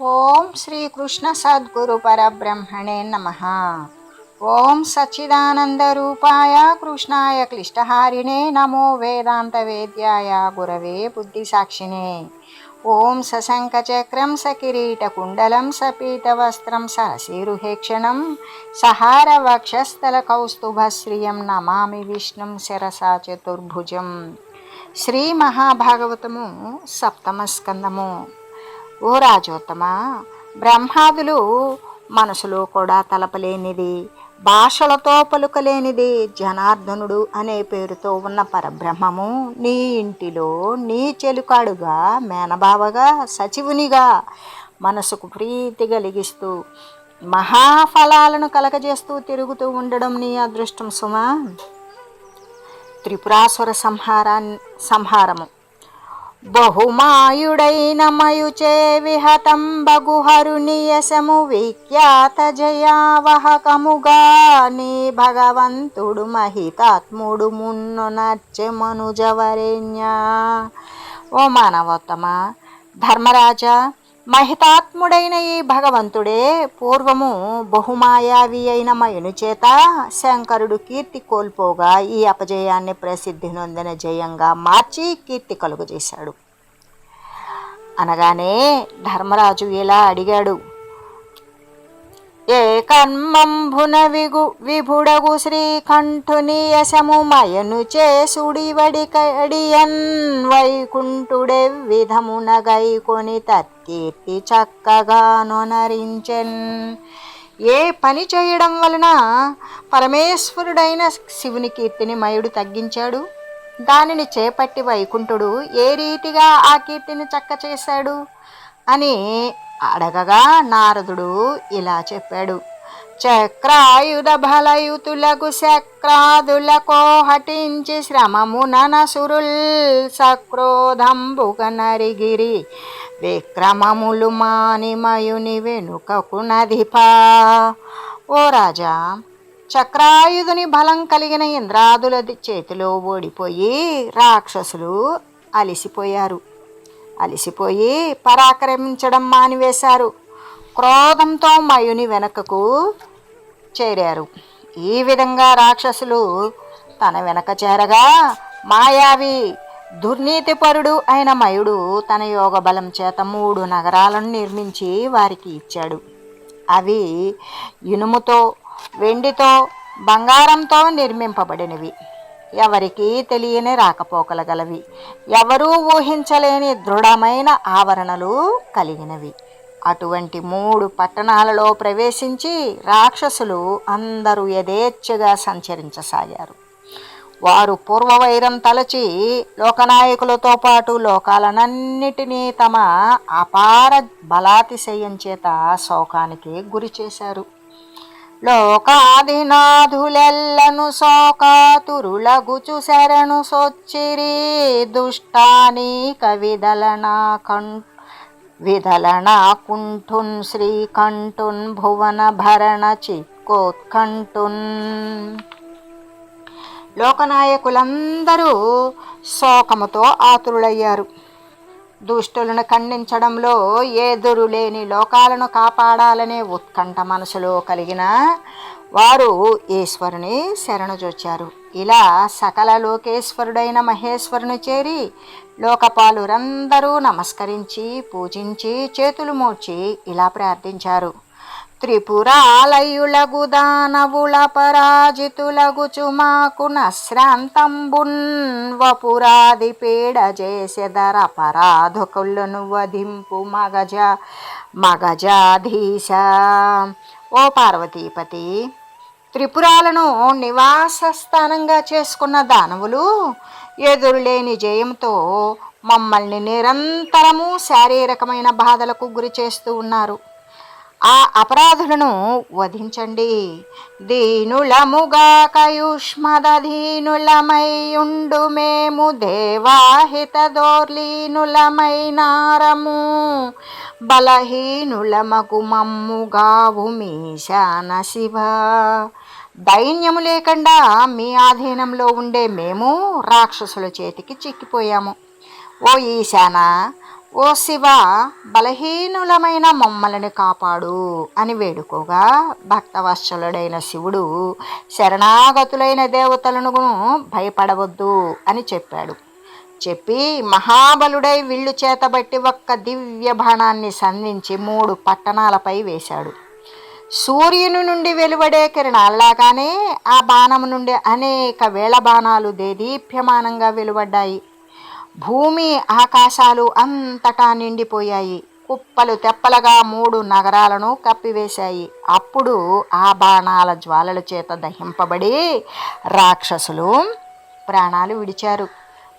ఓం శ్రీకృష్ణ సద్గురు పరబ్రహ్మణే నమ. ఓం సచ్చిదానంద రూపాయ కృష్ణాయ క్లిష్టహారిణే నమో వేదాంత వేద్యాయ గురవే బుద్ధి సాక్షిణే ఓం సశంఖచక్రం సకిరీటకుండలం సపీతవస్త్రం సహశీరుహేక్షణం సహార వక్షస్థల కౌస్తుభశ్రియం నమామి విష్ణుం శిరసా చతుర్భుజం. శ్రీ మహాభాగవతము సప్తమస్కందము ఓ రాజోత్తమా బ్రహ్మాదులు మనసులో కూడా తలపలేనిది భాషలతో పలుకలేనిది జనార్దనుడు అనే పేరుతో ఉన్న పరబ్రహ్మము నీ ఇంటిలో నీ చెలుకాడుగా మేనబావగా సచివునిగా మనసుకు ప్రీతి కలిగిస్తూ మహాఫలాలను కలగజేస్తూ తిరుగుతూ ఉండడం నీ అదృష్టం సుమా. త్రిపురాసుర సంహారా సంహారము. బహుమాయుడైన మయుచే విహతం బగుహరుని యశము విఖ్యాత జయావహకముగా నీ భగవంతుడు మహితాత్ముడు మున్ను నచ్చే మనుజవరేణ్య. ఓ మానవోత్తమ ధర్మరాజా మహితాత్ముడైన ఈ భగవంతుడే పూర్వము బహుమాయావి అయిన మయుని చేత శంకరుడు కీర్తి కోల్పోగా ఈ అపజయాన్ని ప్రసిద్ధి నొందిన జయంగా మార్చి కీర్తి కలుగజేశాడు. అనగానే ధర్మరాజు ఇలా అడిగాడు ఏ కర్మంభున విగు విభుడగు శ్రీకంఠుని యశము మయను చేసుడివడి కడియన్ వైకుంఠుడే విధమున గైకొని తత్కీర్తి చక్కగా ఏ పని చేయడం వలన పరమేశ్వరుడైన శివుని కీర్తిని మయుడు తగ్గించాడు? దానిని చేపట్టి వైకుంఠుడు ఏ రీతిగా ఆ కీర్తిని చక్క చేశాడు అని అడగగా నారదుడు ఇలా చెప్పాడు. చక్రాయుధ బలయుతులకు చక్రాదులకో హటించి శ్రమమున నసురుల్ సక్రోధంబుగ నరిగిరి. విక్రమములు మానిమయుని వెనుకకు నదిపా. ఓ రాజా చక్రాయుధుని బలం కలిగిన ఇంద్రాదుల చేతిలో ఓడిపోయి రాక్షసులు అలిసిపోయారు. అలసిపోయి పరాక్రమించడం మానివేశారు. క్రోధంతో మయుని వెనకకు చేరారు. ఈ విధంగా రాక్షసులు తన వెనక చేరగా మాయావి దుర్నీతిపరుడు అయిన మయుడు తన యోగ బలం చేత మూడు నగరాలను నిర్మించి వారికి ఇచ్చాడు. అవి ఇనుముతో వెండితో బంగారంతో నిర్మింపబడినవి. ఎవరికీ తెలియని రాకపోకలు గలవి ఎవరూ ఊహించలేని దృఢమైన ఆవరణలు కలిగినవి. అటువంటి మూడు పట్టణాలలో ప్రవేశించి రాక్షసులు అందరూ యథేచ్ఛగా సంచరించసాగారు. వారు పూర్వవైరం తలచి లోకనాయకులతో పాటు లోకాలనన్నిటినీ తమ అపార బలాతిశయం చేత శోకానికి గురి చేశారు లోకాదినాథులెల్లను శోకాతురులగుచు శరణు సొచ్చిరి. దుష్టాని కవిదలనా కం విదలనా కుంఠున్ శ్రీకంఠున్ భువన భరణ చిక్కోత్కంఠున్. లోకనాయకులందరూ శోకముతో ఆతురులయ్యారు. దుష్టులను ఖండించడంలో ఎదురు లేని లోకాలను కాపాడాలనే ఉత్కంఠ మనసులో కలిగిన వారు ఈశ్వరుని శరణుజొచ్చారు ఇలా సకల లోకేశ్వరుడైన మహేశ్వరుని చేరి లోకపాలురందరూ నమస్కరించి పూజించి చేతులు మూర్చి ఇలా ప్రార్థించారు. త్రిపురాలయులగు దానవుల పరాజితులగుచు మాకు నశ్రాంతంబున్. వపురాది పీడ చేసెదర పరాధకులను వధింపు మగజ మగజాధీశ. ఓ పార్వతీపతి త్రిపురాలను నివాస స్థానంగా చేసుకున్న దానవులు ఎదురులేని జయంతో మమ్మల్ని నిరంతరము శారీరకమైన బాధలకు గురి చేస్తూ ఉన్నారు. ఆ అపరాధులను వధించండి. దీనులముగా కయుష్మదీనులమైయుండు మేము దేవాహిత దోర్లీనులమైనారము బలహీనులమగు మమ్ముగావు మీశాన శివ. దైన్యము లేకుండా మీ ఆధీనంలో ఉండే మేము రాక్షసుల చేతికి చిక్కిపోయాము. ఓ ఈశానా ఓ శివ బలహీనులమైన మమ్మలను కాపాడు అని వేడుకోగా భక్తవత్సలుడైన శివుడు శరణాగతులైన దేవతలను భయపడవద్దు అని చెప్పాడు. చెప్పి మహాబలుడై విల్లు చేతబట్టి ఒక్క దివ్య బాణాన్ని సంధించి మూడు పట్టణాలపై వేశాడు. సూర్యుని నుండి వెలువడే కిరణాల్లాగానే ఆ బాణము నుండి అనేక వేల బాణాలు దేదీప్యమానంగా వెలువడ్డాయి. భూమి ఆకాశాలు అంతటా నిండిపోయాయి. కుప్పలు తెప్పలుగా మూడు నగరాలను కప్పివేశాయి. అప్పుడు ఆ బాణాల జ్వాలల చేత దహింపబడి రాక్షసులు ప్రాణాలు విడిచారు.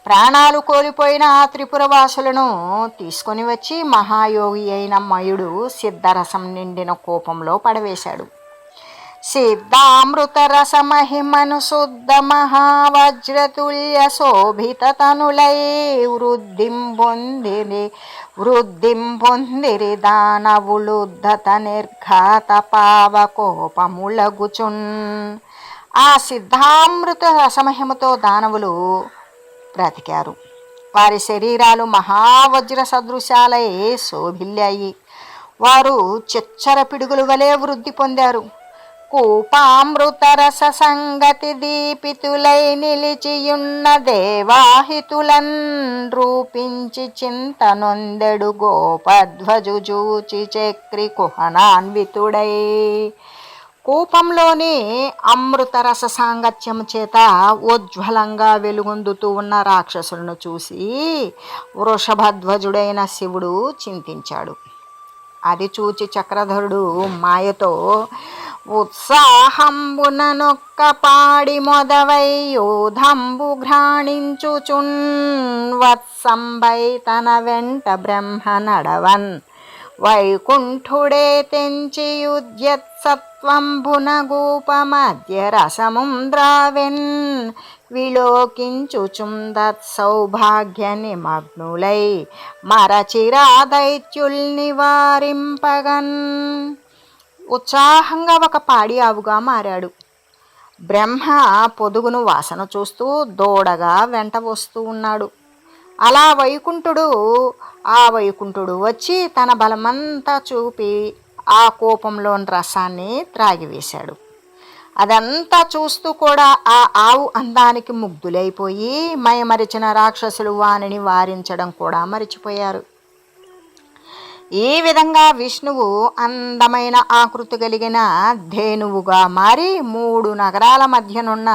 ప్రాణాలు కోల్పోయిన ఆ త్రిపురవాసులను తీసుకొని వచ్చి మహాయోగి అయిన మయుడు సిద్ధరసం నిండిన కోపంలో పడవేశాడు. సిద్ధామృతరసమహిమను శుద్ధ మహావజ్రతుల్య శోభిత తనులై వృద్ధిం పొందిరి వృద్ధిం పొందిరి దానవులుద్ధత నిర్ఘాత పావకోపములగుచున్ ఆ సిద్ధామృత రసమహిమతో దానవులు బ్రతికారు. వారి శరీరాలు మహావజ్ర సదృశాలై శోభిల్లాయి. వారు చిచ్చర పిడుగులు వలె వృద్ధి పొందారు. కూపామృతరస సంగతి దీపితులై నిలిచియున్న దేవాహితులన్ రూపించి చింతనొందెడు గోపధ్వజు జూచి చక్రి కుహనాన్వితుడై. కూపంలోని అమృతరస సాంగత్యం చేత ఉజ్వలంగా వెలుగొందుతూ ఉన్న రాక్షసులను చూసి వృషభధ్వజుడైన శివుడు చింతించాడు. అది చూచి చక్రధరుడు మాయతో ఉత్సాహంబుననొక్క పాడి మొదవై యూధంబు ఘ్రాణించుచున్ వత్సంబై తన వెంట బ్రహ్మ నడవన్. వైకుంఠుడే తెంచి యుధ్యత్సత్వంబున గోపమధ్య రసముంద్రావెన్ విలోకించుచుందత్ సౌభాగ్య నిమగ్నులై మరచిరా దైత్యుల్ నివారింపగన్. ఉత్సాహంగా ఒక పాడి ఆవుగా మారాడు. బ్రహ్మ పొదుగును వాసన చూస్తూ దూడగా వెంట వస్తూ ఉన్నాడు. అలా వైకుంఠుడు ఆ వైకుంఠుడు వచ్చి తన బలమంతా చూపి ఆ కోపంలోని రసాన్ని త్రాగివేశాడు. అదంతా చూస్తూ కూడా ఆ ఆవు అందానికి ముగ్ధులైపోయి మయమరిచిన రాక్షసులు వానిని వారించడం కూడా మరిచిపోయారు. ఈ విధంగా విష్ణువు అందమైన ఆకృతి కలిగిన ధేనువుగా మారి మూడు నగరాల మధ్యనున్న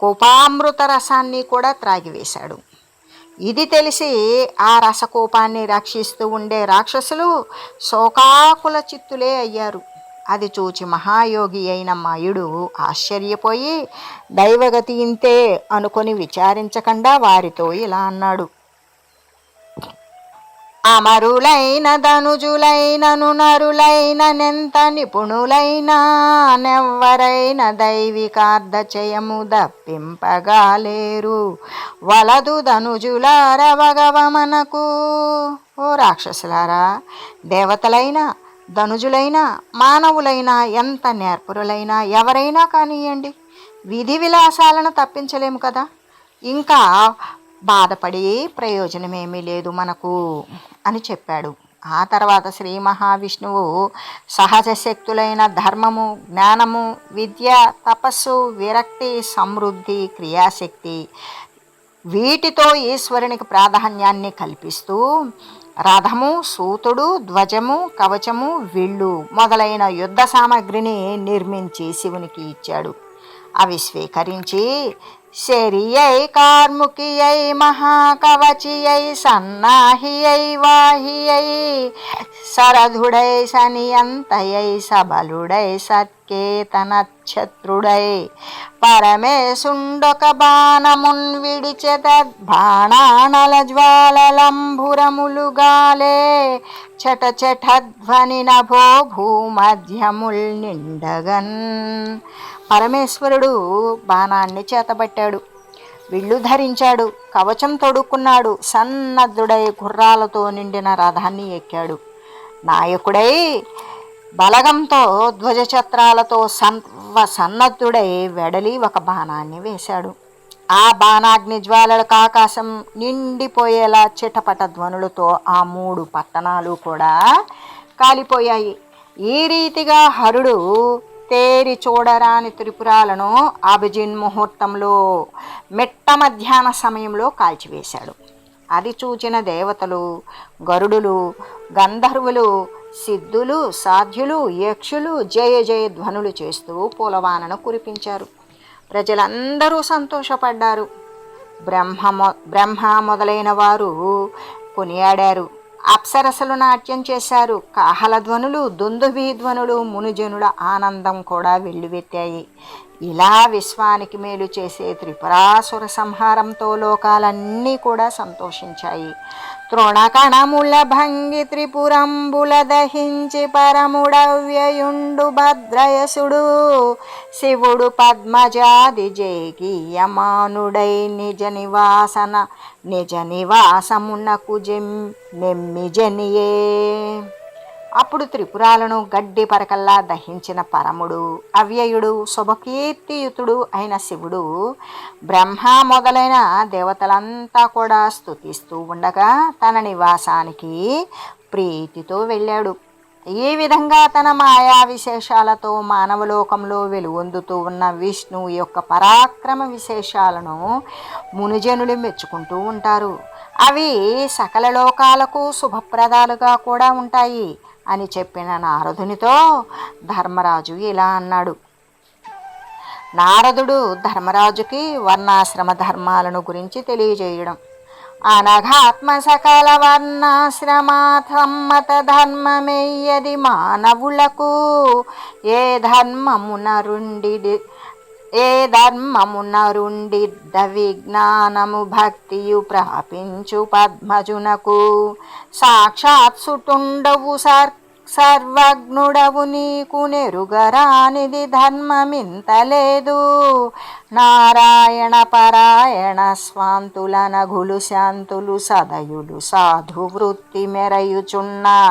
కోపామృత రసాన్ని కూడా త్రాగివేశాడు. ఇది తెలిసి ఆ రసకోపాన్ని రక్షిస్తూ ఉండే రాక్షసులు శోకాకుల చిత్తులే అయ్యారు. అది చూచి మహాయోగి అయిన మాయుడు ఆశ్చర్యపోయి దైవగతి ఇంతే అనుకొని విచారించకుండా వారితో ఇలా అన్నాడు. అమరులైన ధనుజులైనను నరులైన నెంత నిపుణులైనా నెవ్వరైన దైవికార్ధచయము దప్పింపగాలేరు. వలదు ధనుజులార భగవమనకు. ఓ రాక్షసులారా దేవతలైనా ధనుజులైనా మానవులైనా ఎంత నేర్పురులైనా ఎవరైనా కానివ్వండి విధి విలాసాలను తప్పించలేము కదా. ఇంకా బాధపడి ప్రయోజనమేమీ లేదు మనకు. అని చెప్పాడు. ఆ తర్వాత శ్రీ మహావిష్ణువు సహజ శక్తులైన ధర్మము జ్ఞానము విద్య తపస్సు విరక్తి సమృద్ధి క్రియాశక్తి వీటితో ఈశ్వరునికి ప్రాధాన్యాన్ని కల్పిస్తూ రథము సూతుడు ధ్వజము కవచము విల్లు మొదలైన యుద్ధ సామాగ్రిని నిర్మించి శివునికి ఇచ్చాడు. అవి స్వీకరించి శరియై కార్ముకియై మహాకవచియై సన్నాహియై వాహియై సరధుడై సనియంతయై సబలుడై సత్కేతనక్షత్రుడై పరమేశుండొక బాణమున్ విడిచెదద్బాణానల జ్వాలలంబురములుగాలే చట చటధ్వని నభో భూమధ్యముల్ నిండగన్ పరమేశ్వరుడు బాణాన్ని చేతబట్టాడు. విల్లు ధరించాడు. కవచం తొడుక్కున్నాడు. సన్నద్ధుడై గుర్రాలతో నిండిన రథాన్ని ఎక్కాడు. నాయకుడై బలగంతో ధ్వజఛత్రాలతో సన్వ సన్నద్ధుడై వెడలి ఒక బాణాన్ని వేశాడు. ఆ బాణాగ్ని జ్వాలలకు ఆకాశం నిండిపోయేలా చిటపట ధ్వనులతో ఆ మూడు పట్టణాలు కూడా కాలిపోయాయి. ఈ రీతిగా హరుడు తేరి చూడరాని త్రిపురాలను అభిజిన్ ముహూర్తంలో మిట్ట మధ్యాహ్న సమయంలో కాల్చివేశాడు. అది చూచిన దేవతలు గరుడులు గంధర్వులు సిద్ధులు సాధ్యులు యక్షులు జయ జయ ధ్వనులు చేస్తూ పూలవానను కురిపించారు. ప్రజలందరూ సంతోషపడ్డారు. బ్రహ్మ మొ బ్రహ్మ మొదలైన వారు కొనియాడారు. అప్సరసలు నాట్యం చేశారు. కాహలధ్వనులు దుందుభి ధ్వనులు మునిజనుల ఆనందం కూడా వెల్లువెత్తాయి. ఇలా విశ్వానికి మేలు చేసే త్రిపురాసుర సంహారంతో లోకాలన్నీ కూడా సంతోషించాయి. తృణకణముల భంగి త్రిపురంబుల దహించి పరముడవ్యయుండు భద్రయసుడు శివుడు పద్మజాది జేగీయమానుడై నిజ నివాసన నిజ నివాసమునకు జెం నెమ్మిజనియే అప్పుడు త్రిపురాలను గడ్డి పరకల్లా దహించిన పరముడు అవ్యయుడు శుభకీర్తియుతుడు అయిన శివుడు బ్రహ్మ మొదలైన దేవతలంతా కూడా స్తుతిస్తూ ఉండగా తన నివాసానికి ప్రీతితో వెళ్ళాడు. ఈ విధంగా తన మాయా విశేషాలతో మానవలోకంలో వెలుగొందుతూ ఉన్న విష్ణువు యొక్క పరాక్రమ విశేషాలను మునిజనులు మెచ్చుకుంటూ ఉంటారు. అవి సకల లోకాలకు శుభప్రదాలుగా కూడా ఉంటాయి. అని చెప్పిన నారదునితో ధర్మరాజు ఇలా అన్నాడు. నారదుడు ధర్మరాజుకి వర్ణాశ్రమ ధర్మాలను గురించి తెలియజేయడం. అనఘాత్మ సకల వర్ణాశ్రమాథమ్మత ధర్మమేయది మానవులకు ఏ ధర్మమున రుండి ఏ ధర్మమునరుండిడ్డ విజ్ఞానము భక్తియు ప్రాపించు పద్మజునకు. సాక్షాత్ సుటుండవు సర్ సర్వజ్ఞుడవు నీకు నెరుగరానిది ధర్మమింతలేదు నారాయణ పరాయణ స్వాంతుల నగులు శాంతులు సదయులు సాధు వృత్తి మెరయుచున్న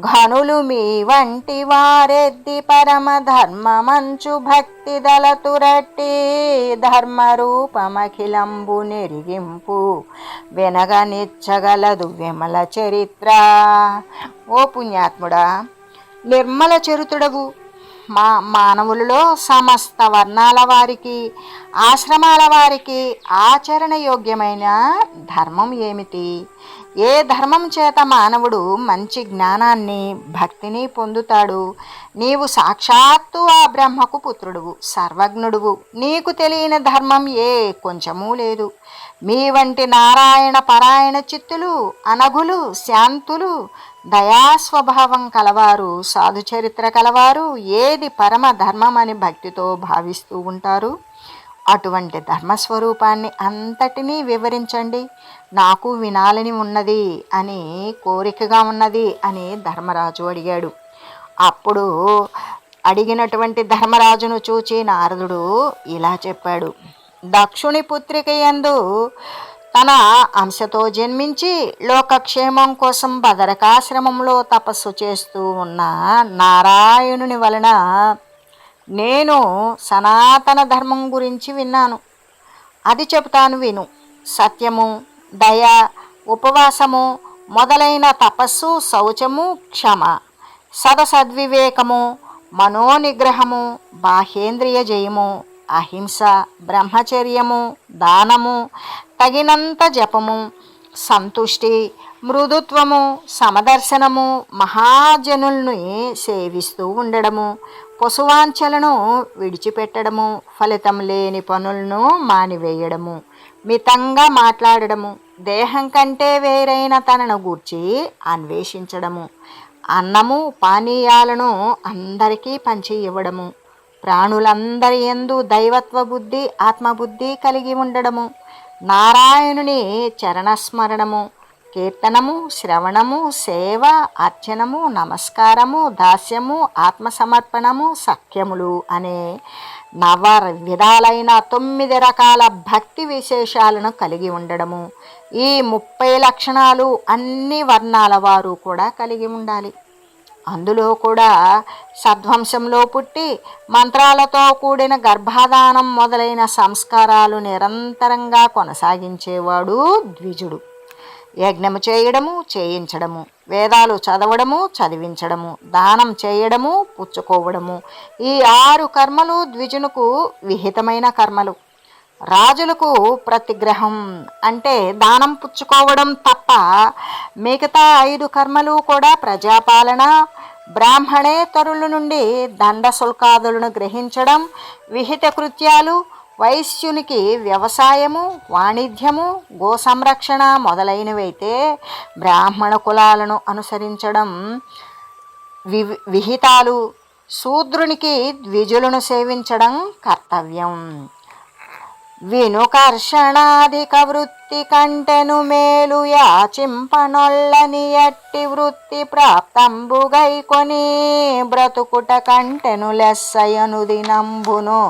ఘనులు మీ వంటి వారెద్ది పరమ ధర్మమంచు భక్తి దళతురట్టి ధర్మరూపమఖిలంబు నెరిగింపు వినగనిచ్చగలదు విమల చరిత్ర. ఓ పుణ్యాత్ముడా నిర్మల చరితుడవు మా మానవులలో సమస్త వర్ణాల వారికి ఆశ్రమాల వారికి ఆచరణ యోగ్యమైన ధర్మం ఏమిటి? ఏ ధర్మం చేత మానవుడు మంచి జ్ఞానాన్ని భక్తిని పొందుతాడు? నీవు సాక్షాత్తు ఆ బ్రహ్మకు పుత్రుడువు సర్వజ్ఞుడువు. నీకు తెలియని ధర్మం ఏ? కొంచెమూ లేదు. మీ వంటి నారాయణ పరాయణ చిత్తులు అనఘులు శాంతులు దయాస్వభావం కలవారు సాధు చరిత్ర కలవారు ఏది పరమ ధర్మం అని భక్తితో భావిస్తూ ఉంటారు? అటువంటి ధర్మస్వరూపాన్ని అంతటినీ వివరించండి. నాకు వినాలని ఉన్నది అని కోరికగా ఉన్నది అని ధర్మరాజు అడిగాడు. అప్పుడు అడిగినటువంటి ధర్మరాజును చూచి నారదుడు ఇలా చెప్పాడు. దక్షుని పుత్రిక యందు తన అంశతో జన్మించి లోకక్షేమం కోసం బదరకాశ్రమంలో తపస్సు చేస్తూ ఉన్న నారాయణుని వలన నేను సనాతన ధర్మం గురించి విన్నాను. అది చెబుతాను విను. సత్యము దయ ఉపవాసము మొదలైన తపస్సు శౌచము క్షమ సదసద్వివేకము మనోనిగ్రహము బాహ్యేంద్రియ జయము అహింస బ్రహ్మచర్యము దానము తగినంత జపము సంతుష్టి మృదుత్వము సమదర్శనము మహాజనుల్ని సేవిస్తూ ఉండడము పశువాంఛలను విడిచిపెట్టడము ఫలితం లేని పనులను మానివేయడము మితంగా మాట్లాడడము దేహం కంటే వేరైన తనను గూర్చి అన్వేషించడము అన్నము పానీయాలను అందరికీ పంచి ఇవ్వడము ప్రాణులందరి ఎందు దైవత్వ బుద్ధి ఆత్మబుద్ధి కలిగి ఉండడము. నారాయణుని చరణస్మరణము కీర్తనము శ్రవణము సేవ అర్చనము నమస్కారము దాస్యము ఆత్మసమర్పణము సఖ్యములు అనే నవ విధాలైన తొమ్మిది రకాల భక్తి విశేషాలను కలిగి ఉండడము. ఈ ముప్పై లక్షణాలు అన్ని వర్ణాల వారు కూడా కలిగి ఉండాలి. అందులో కూడా సద్వంశంలో పుట్టి మంత్రాలతో కూడిన గర్భాధానం మొదలైన సంస్కారాలు నిరంతరంగా కొనసాగించేవాడు ద్విజుడు. యజ్ఞము చేయడము చేయించడము. వేదాలు చదవడము చదివించడము. దానం చేయడము పుచ్చుకోవడము. ఈ ఆరు కర్మలు ద్విజునకు విహితమైన కర్మలు. రాజులకు ప్రతిగ్రహం అంటే దానం పుచ్చుకోవడం తప్ప మిగతా ఐదు కర్మలు కూడా ప్రజాపాలన బ్రాహ్మణేతరుల నుండి దండ శుల్కాదులను గ్రహించడం విహిత కృత్యాలు వైశ్యునికి వ్యవసాయము వాణిజ్యము గో సంరక్షణ మొదలైనవైతే బ్రాహ్మణ కులాలను అనుసరించడం వి విహితాలు. శూద్రునికి ద్విజులను సేవించడం కర్తవ్యం. विनुकर्षणादिकवृत्ती వృత్తి కంటెను మేలు యాచింపనొల్లని ఎట్టి వృత్తి ప్రాప్తంబుగైకొని బ్రతుకుట కంటెను లెస్సయను దినంబును.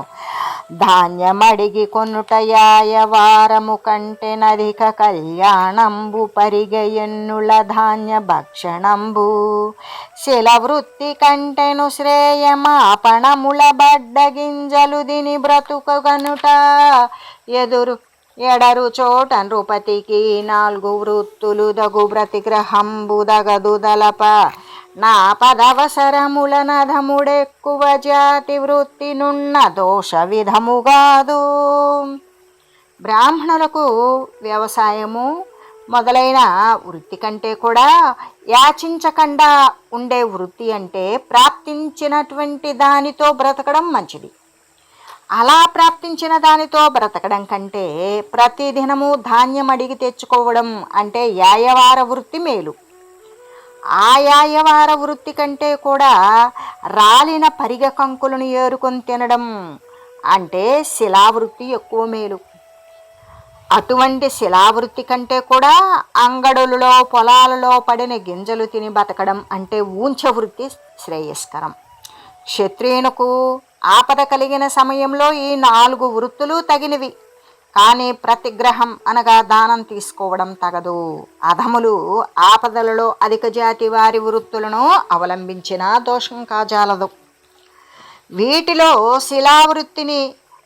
ధాన్యమడిగి కొనుట యాయవారము కంటే నధిక కళ్యాణంబు పరిగయన్నుల ధాన్య భక్షణంబు. శిల వృత్తి కంటెను శ్రేయమాపణముల బడ్డ గింజలు దిని బ్రతుకగనుట. ఎదురు ఎడరు చోట నృపతికి నాలుగు వృత్తులు దగు బ్రతిగ్రహంబు దగదు దలప నా పదవసరముల నధముడెక్కువ జాతి వృత్తి నున్న దోష విధముగాదు బ్రాహ్మణులకు వ్యవసాయము మొదలైన వృత్తి కంటే కూడా యాచించకుండా ఉండే వృత్తి అంటే ప్రాప్తించినటువంటి దానితో బ్రతకడం మంచిది. అలా ప్రాప్తించిన దానితో బ్రతకడం కంటే ప్రతిదినము ధాన్యం అడిగి తెచ్చుకోవడం అంటే యాయవార వృత్తి మేలు. ఆ యాయవార వృత్తి కంటే కూడా రాలిన పరిగ కంకులను ఏరుకొని తినడం అంటే శిలావృత్తి ఎక్కువ మేలు. అటువంటి శిలావృత్తి కంటే కూడా అంగడులలో పొలాలలో పడిన గింజలు తిని బతకడం అంటే ఊంచ వృత్తి శ్రేయస్కరం. క్షత్రియునకు ఆపద కలిగిన సమయంలో ఈ నాలుగు వృత్తులు తగినవి. కానీ ప్రతిగ్రహం అనగా దానం తీసుకోవడం తగదు. అధములు ఆపదలలో అధిక జాతి వారి వృత్తులను అవలంబించిన దోషం కాజాలదు. వీటిలో శిలావృత్తిని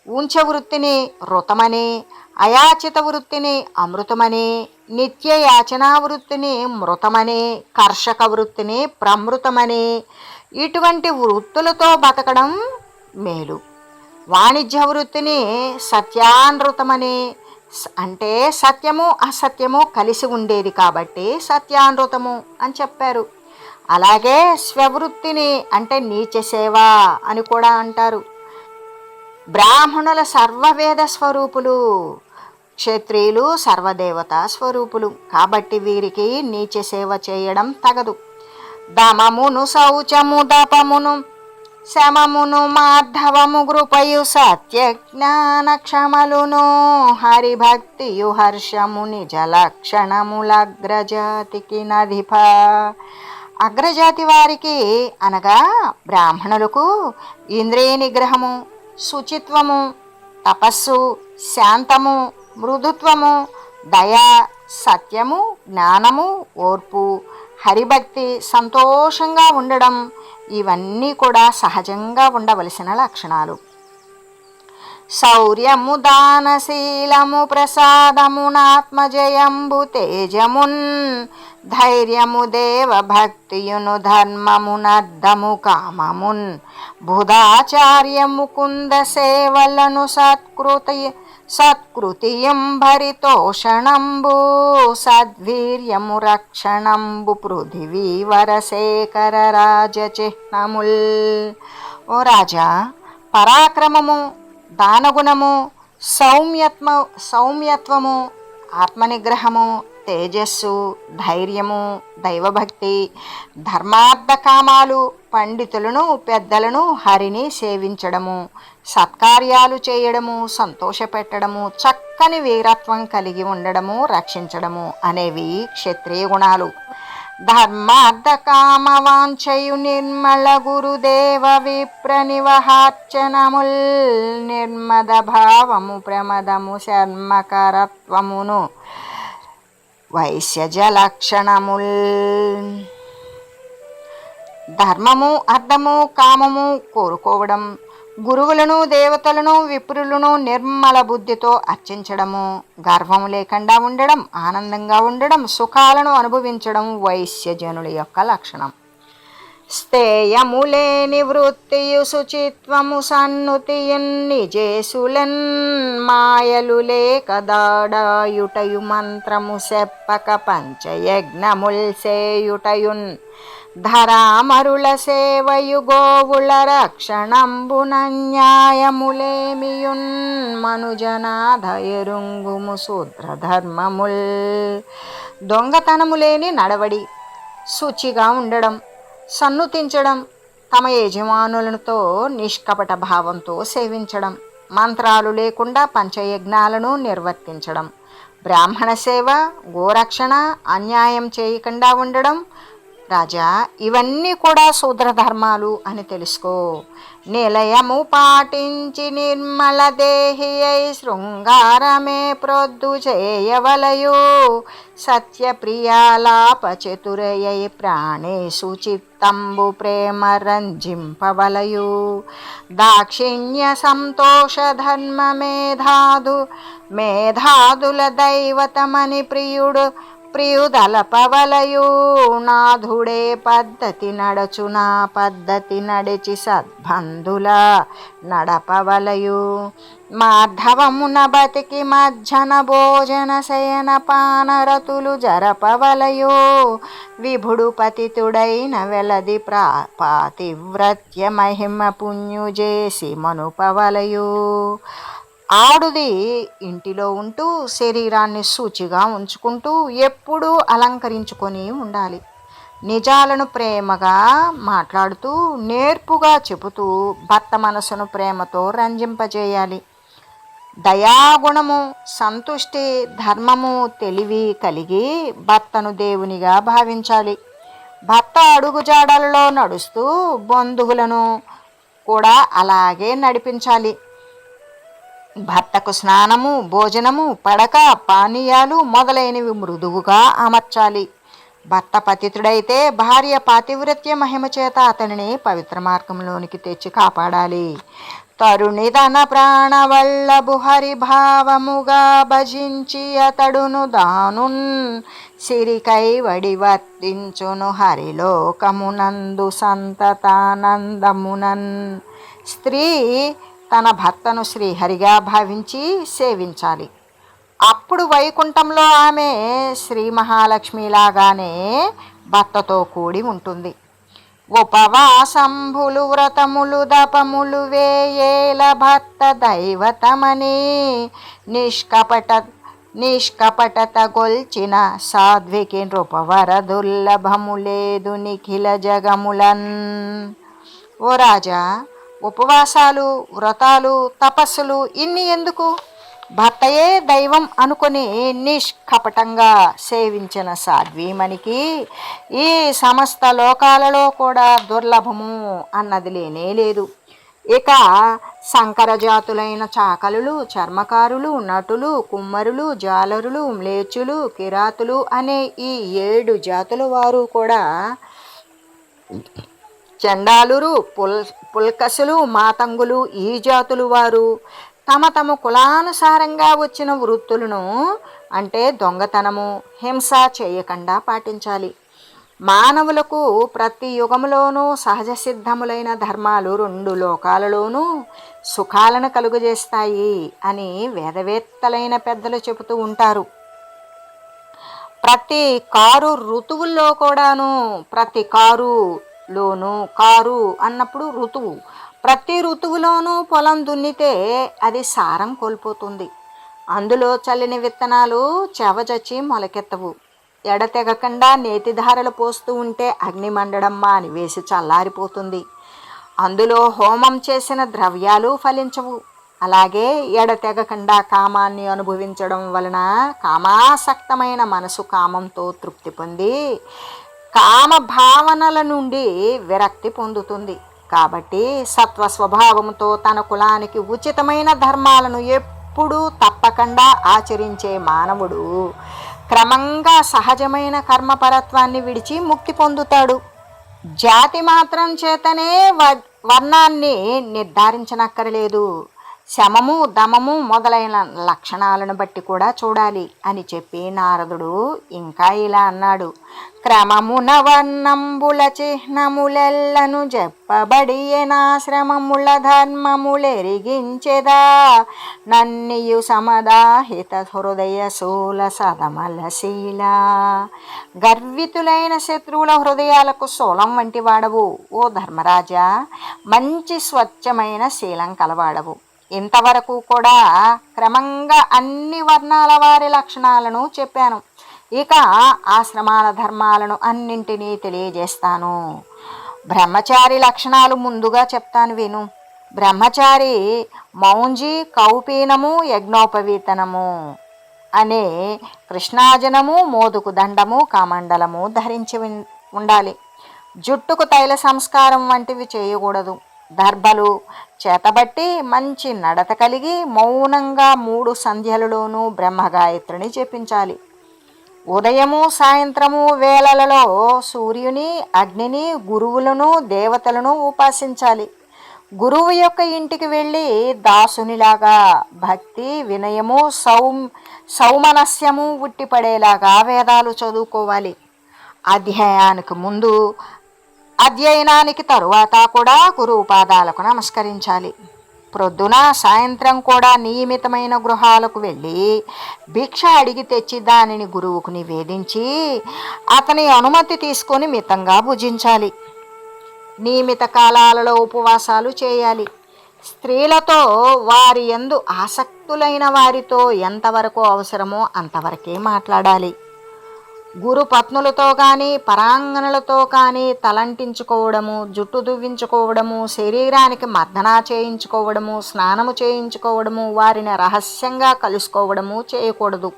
ఉంచ వృత్తిని రుతమని అయాచిత వృత్తిని అమృతమని నిత్య యాచనా వృత్తిని మృతమని కర్షక వృత్తిని ప్రమృతమని ఇటువంటి వృత్తులతో బతకడం మేలు. వాణిజ్య వృత్తిని సత్యానృతమని అంటే సత్యము అసత్యము కలిసి ఉండేది కాబట్టి సత్యానృతము అని చెప్పారు. అలాగే స్వవృత్తిని అంటే నీచ సేవ అని కూడా అంటారు. బ్రాహ్మణుల సర్వవేద స్వరూపులు క్షత్రియులు సర్వదేవత స్వరూపులు కాబట్టి వీరికి నీచ సేవ చేయడం తగదు. దమమును శౌచము దపమును శమమును మాధవము కృపయు సత్య జ్ఞాన క్షమలును హరిభక్తియు హర్షము నిజ లక్షణములగ్రజాతికి నధిప. అగ్రజాతి వారికి అనగా బ్రాహ్మణులకు ఇంద్రియ నిగ్రహము శుచిత్వము తపస్సు శాంతము మృదుత్వము దయ సత్యము జ్ఞానము ఓర్పు హరిభక్తి సంతోషంగా ఉండడం ఇవన్నీ కూడా సహజంగా ఉండవలసిన లక్షణాలు. శౌర్యము దానశీలము ప్రసాదమునాత్మజయంబు తేజమున్ ధైర్యము దేవ భక్తియును ధర్మమునర్ధము కామమున్ బుధాచార్యము కుంద సేవలను సత్కృతి సత్కృతియం భరితోషణంబు సద్వీర్యము రక్షణంబు పృథివీవరశేఖర రాజచిహ్నముల్ ఓ రాజా పరాక్రమము దానగుణము సౌమ్యత్మ సౌమ్యత్వము ఆత్మనిగ్రహము తేజస్సు ధైర్యము దైవభక్తి ధర్మార్థకామాలు పండితులను పెద్దలను హరిని సేవించడము సత్కార్యాలు చేయడము సంతోషపెట్టడము చక్కని వీరత్వం కలిగి ఉండడము రక్షించడము అనేవి క్షత్రియ గుణాలు. ధర్మార్థ కామవాంఛయు నిర్మల గురుదేవ విప్రనివహార్చనముల్ నిర్మద భావము ప్రమదము శర్మకరత్వమును వైశ్యజ లక్షణముల్ ధర్మము అర్థము కామము కోరుకోవడం గురువులను దేవతలను విప్రులను నిర్మల బుద్ధితో అర్చించడము గర్వము లేకుండా ఉండడం ఆనందంగా ఉండడం సుఖాలను అనుభవించడం వైశ్యజనుల యొక్క లక్షణం. స్థేయములేని వృత్తియు శుచిత్వము సన్నుతియున్ నిజేసులన్ మాయలు లేక దాడాయుటయు మంత్రము సెప్పక పంచయజ్ఞముల్ సేయుటయున్ ధరామరుల సేవయు గోవుల రక్షణంబున న్యాయములేమియున్ మనుజనాధయరుంగుము శూద్రధర్మముల్ దొంగతనము లేని నడవడి శుచిగా ఉండడం సన్నుతించడం తమ యజమానులతో నిష్కపట భావంతో సేవించడం మంత్రాలు లేకుండా పంచయజ్ఞాలను నిర్వర్తించడం బ్రాహ్మణ సేవ గోరక్షణ అన్యాయం చేయకుండా ఉండడం. రాజా ఇవన్నీ కూడా శూద్ర ధర్మాలు అని తెలుసుకో. నిలయము పాటించి నిర్మల దేహి అయి శృంగారమే ప్రొద్దు చేయవలయు. సత్యప్రియాలాపచతురయై ప్రాణేషు చిత్తంబు ప్రేమ రంజింపవలయు. దాక్షిణ్య సంతోష ధర్మ మేధాదు మేధాదుల దైవతమని ప్రియుడు ప్రియుదలపవలయునాధుడే పద్ధతి నడచునా పద్ధతి నడిచి సద్బంధుల నడపవలయు. మాధవమున బతికి మధ్యన భోజన శయన పానరతులు జరపవలయు. విభుడు పతితుడైన వెలది ప్రా పాతివ్రత్య మహిమ పుణ్యు చేసి మనుపవలయు. ఆడుది ఇంటిలో ఉంటూ శరీరాన్ని సూచిగా ఉంచుకుంటూ ఎప్పుడూ అలంకరించుకొని ఉండాలి. నిజాలను ప్రేమగా మాట్లాడుతూ నేర్పుగా చెబుతూ భర్త మనసును ప్రేమతో రంజింపజేయాలి. దయాగుణము సంతుష్టి ధర్మము తెలివి కలిగి భర్తను దేవునిగా భావించాలి. భర్త అడుగుజాడలలో నడుస్తూ బంధువులను కూడా అలాగే నడిపించాలి. భర్తకు స్నానము భోజనము పడక పానీయాలు మొదలైనవి మృదువుగా అమర్చాలి. భర్త పతితుడైతే భార్య పాతివ్రత్య మహిమ చేత అతనిని పవిత్ర మార్గంలోనికి తెచ్చి కాపాడాలి. తరుణిదన ప్రాణవల్లభు హరి భావముగా భజించి అతడును దానున్ సిరికై వడి వర్తించును హరిలోకమునందు సంతతానందమునన్. స్త్రీ తన భర్తను శ్రీహరిగా భావించి సేవించాలి. అప్పుడు వైకుంఠంలో ఆమె శ్రీ మహాలక్ష్మిలాగానే భర్తతో కూడి ఉంటుంది. ఉపవాసంభులు వ్రతములు దపములు వేయేల భర్త దైవతమని నిష్కపట నిష్కపటత గొల్చిన సాధ్వికి నృపవర దుర్లభము లేదు నిఖిల జగములన్. ఓ రాజా ఉపవాసాలు వ్రతాలు తపస్సులు ఇన్ని ఎందుకు? భర్తయే దైవం అనుకొని నిష్కపటంగా సేవించిన సాధ్వీమణికి ఈ సమస్త లోకాలలో కూడా దుర్లభము అన్నది లేనే లేదు. ఇక సంకర జాతులైన చాకలులు చర్మకారులు నటులు కుమ్మరులు జాలరులు మ్లేచులు కిరాతులు అనే ఈ ఏడు జాతుల వారు కూడా చండాలురు పుల్ పుల్కసులు మాతంగులు ఈ జాతులు వారు. తమ తమ కులానుసారంగా వచ్చిన వృత్తులను అంటే దొంగతనము హింస చేయకుండా పాటించాలి. మానవులకు ప్రతి యుగములోనూ సహజ సిద్ధములైన ధర్మాలు రెండు లోకాలలోనూ సుఖాలను కలుగజేస్తాయి అని వేదవేత్తలైన పెద్దలు చెబుతూ ఉంటారు. ప్రతి కారు ఋతువుల్లో కూడాను ప్రతి కారు లోను కారు అన్నప్పుడు ఋతువు. ప్రతి ఋతువులోనూ పొలం దున్నితే అది సారం కోల్పోతుంది. అందులో చల్లిన విత్తనాలు చెవచచ్చి మొలకెత్తవు. ఎడతెగకుండా నేతిధారలు పోస్తూ ఉంటే అగ్ని అని మాని వేసి చల్లారిపోతుంది. అందులో హోమం చేసిన ద్రవ్యాలు ఫలించవు. అలాగే ఎడతెగకుండా కామాన్ని అనుభవించడం వలన కామాసక్తమైన మనసు కామంతో తృప్తి పొంది కామ భావనల నుండి విరక్తి పొందుతుంది. కాబట్టి సత్వ స్వభావంతో తన కులానికి ఉచితమైన ధర్మాలను ఎప్పుడూ తప్పకుండా ఆచరించే మానవుడు క్రమంగా సహజమైన కర్మపరత్వాన్ని విడిచి ముక్తి పొందుతాడు. జాతి మాత్రం చేతనే వ- వర్ణాన్ని నిర్ధారించనక్కరలేదు. శమము దమము మొదలైన లక్షణాలను బట్టి కూడా చూడాలి అని చెప్పి నారదుడు ఇంకా ఇలా అన్నాడు. క్రమమున వర్ణంబుల చిహ్నములెల్లను చెప్పబడి నాశ్రమముల ధర్మములెరిగించెదా. నన్నియు సమదాహిత హృదయ శూల సదమలశీల గర్వితులైన శత్రువుల హృదయాలకు శూలం వంటి వాడవు. ఓ ధర్మరాజా మంచి స్వచ్ఛమైన శీలం కలవాడవు. ఇంతవరకు కూడా క్రమంగా అన్ని వర్ణాల వారి లక్షణాలను చెప్పాను. ఇక ఆశ్రమాల ధర్మాలను అన్నింటినీ తెలియజేస్తాను. బ్రహ్మచారి లక్షణాలు ముందుగా చెప్తాను విను. బ్రహ్మచారి మౌంజి కౌపీనము యజ్ఞోపవీతనము అనే కృష్ణాజనము మోదుకు దండము కామండలము ధరించి ఉన్- ఉండాలి. జుట్టుకు తైల సంస్కారం వంటివి చేయకూడదు. దర్భలు చేతబట్టి మంచి నడత కలిగి మౌనంగా మూడు సంధ్యలలోనూ బ్రహ్మగాయత్రిని చెప్పించాలి ఉదయము సాయంత్రము వేళలలో సూర్యుని అగ్నిని గురువులను దేవతలను ఉపాసించాలి. గురువు యొక్క ఇంటికి వెళ్ళి దాసునిలాగా భక్తి వినయము సౌ సౌమనస్యము ఉట్టిపడేలాగా వేదాలు చదువుకోవాలి. అధ్యాయానికి ముందు అధ్యయనానికి తరువాత కూడా గురువు పాదాలకు నమస్కరించాలి. ప్రొద్దున సాయంత్రం కూడా నియమితమైన గృహాలకు వెళ్ళి భిక్ష అడిగి తెచ్చి దానిని గురువుకు నివేదించి అతని అనుమతి తీసుకొని మితంగా భుజించాలి. నియమిత కాలాలలో ఉపవాసాలు చేయాలి. స్త్రీలతో వారి ఎందు ఆసక్తులైన వారితో ఎంతవరకు అవసరమో అంతవరకే మాట్లాడాలి. గురు పత్నులతో కానీ పరాంగణలతో కానీ తలంటించుకోవడము జుట్టు దువ్వించుకోవడము శరీరానికి మర్దన చేయించుకోవడము స్నానము చేయించుకోవడము వారిని రహస్యంగా కలుసుకోవడము చేయకూడదు.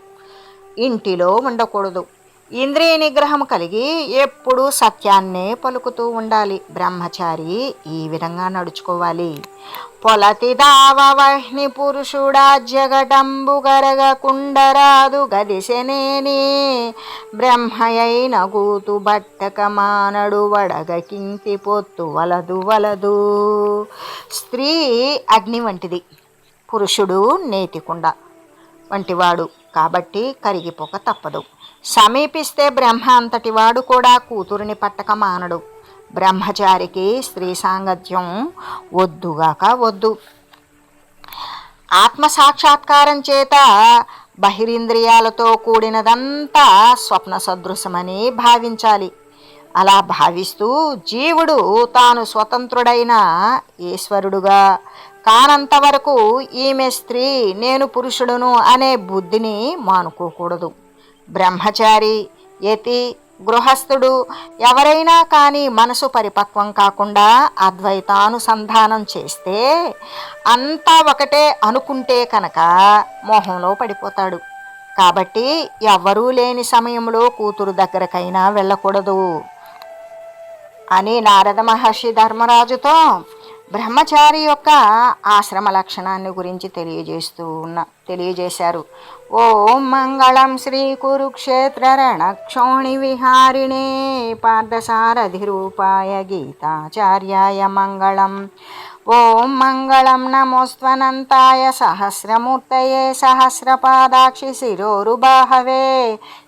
ఇంటిలో ఉండకూడదు. ఇంద్రియ నిగ్రహం కలిగి ఎప్పుడూ సత్యాన్నే పలుకుతూ ఉండాలి. బ్రహ్మచారి ఈ విధంగా నడుచుకోవాలి. పొలతి దావవహ్ని పురుషుడా జగడంబు గరగ కుండరాదు గదిశనేని బ్రహ్మయైన గూతు బట్టక మానడు వడగ కింతి పొత్తు వలదు వలదు. స్త్రీ అగ్ని వంటిది పురుషుడు నేతికుండ వంటివాడు కాబట్టి కరిగిపోక తప్పదు. సమీపిస్తే బ్రహ్మ అంతటివాడు కూడా కూతురిని పట్టక మానడు. బ్రహ్మచారికి స్త్రీ సాంగత్యం వద్దుగాక వద్దు. ఆత్మ సాక్షాత్కారం చేత బహిరింద్రియాలతో కూడినదంతా స్వప్న సదృశమని భావించాలి. అలా భావిస్తూ జీవుడు తాను స్వతంత్రుడైన ఈశ్వరుడుగా కానంత వరకు ఈమె స్త్రీ నేను పురుషుడును అనే బుద్ధిని మానుకోకూడదు. బ్రహ్మచారి యతి గృహస్థుడు ఎవరైనా కానీ మనసు పరిపక్వం కాకుండా అద్వైతానుసంధానం చేస్తే అంతా ఒకటే అనుకుంటే కనుక మోహంలో పడిపోతాడు. కాబట్టి ఎవ్వరూ లేని సమయంలో కూతురు దగ్గరకైనా వెళ్ళకూడదు. అని నారద మహర్షి ధర్మరాజుతో బ్రహ్మచారి యొక్క ఆశ్రమ లక్షణాన్ని గురించి తెలియజేస్తూ ఉన్న తెలియజేశారు. ఓం మంగళం శ్రీ కురుక్షేత్ర రణక్షోణి విహారిణే పార్థసారథి రూపాయ గీతాచార్యాయ మంగళం. ఓం మంగళం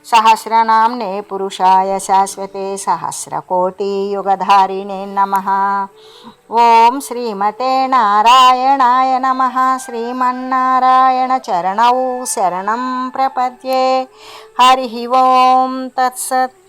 सहस्रनाम्ने पुरुषाय शाश्वते सहस्रकोटियुगधारिणे नमः। ओम श्रीमते नारायणाय नमः। श्रीमन्नारायणचरणौ शरणं प्रपद्ये। हरिः ओम तत्सत्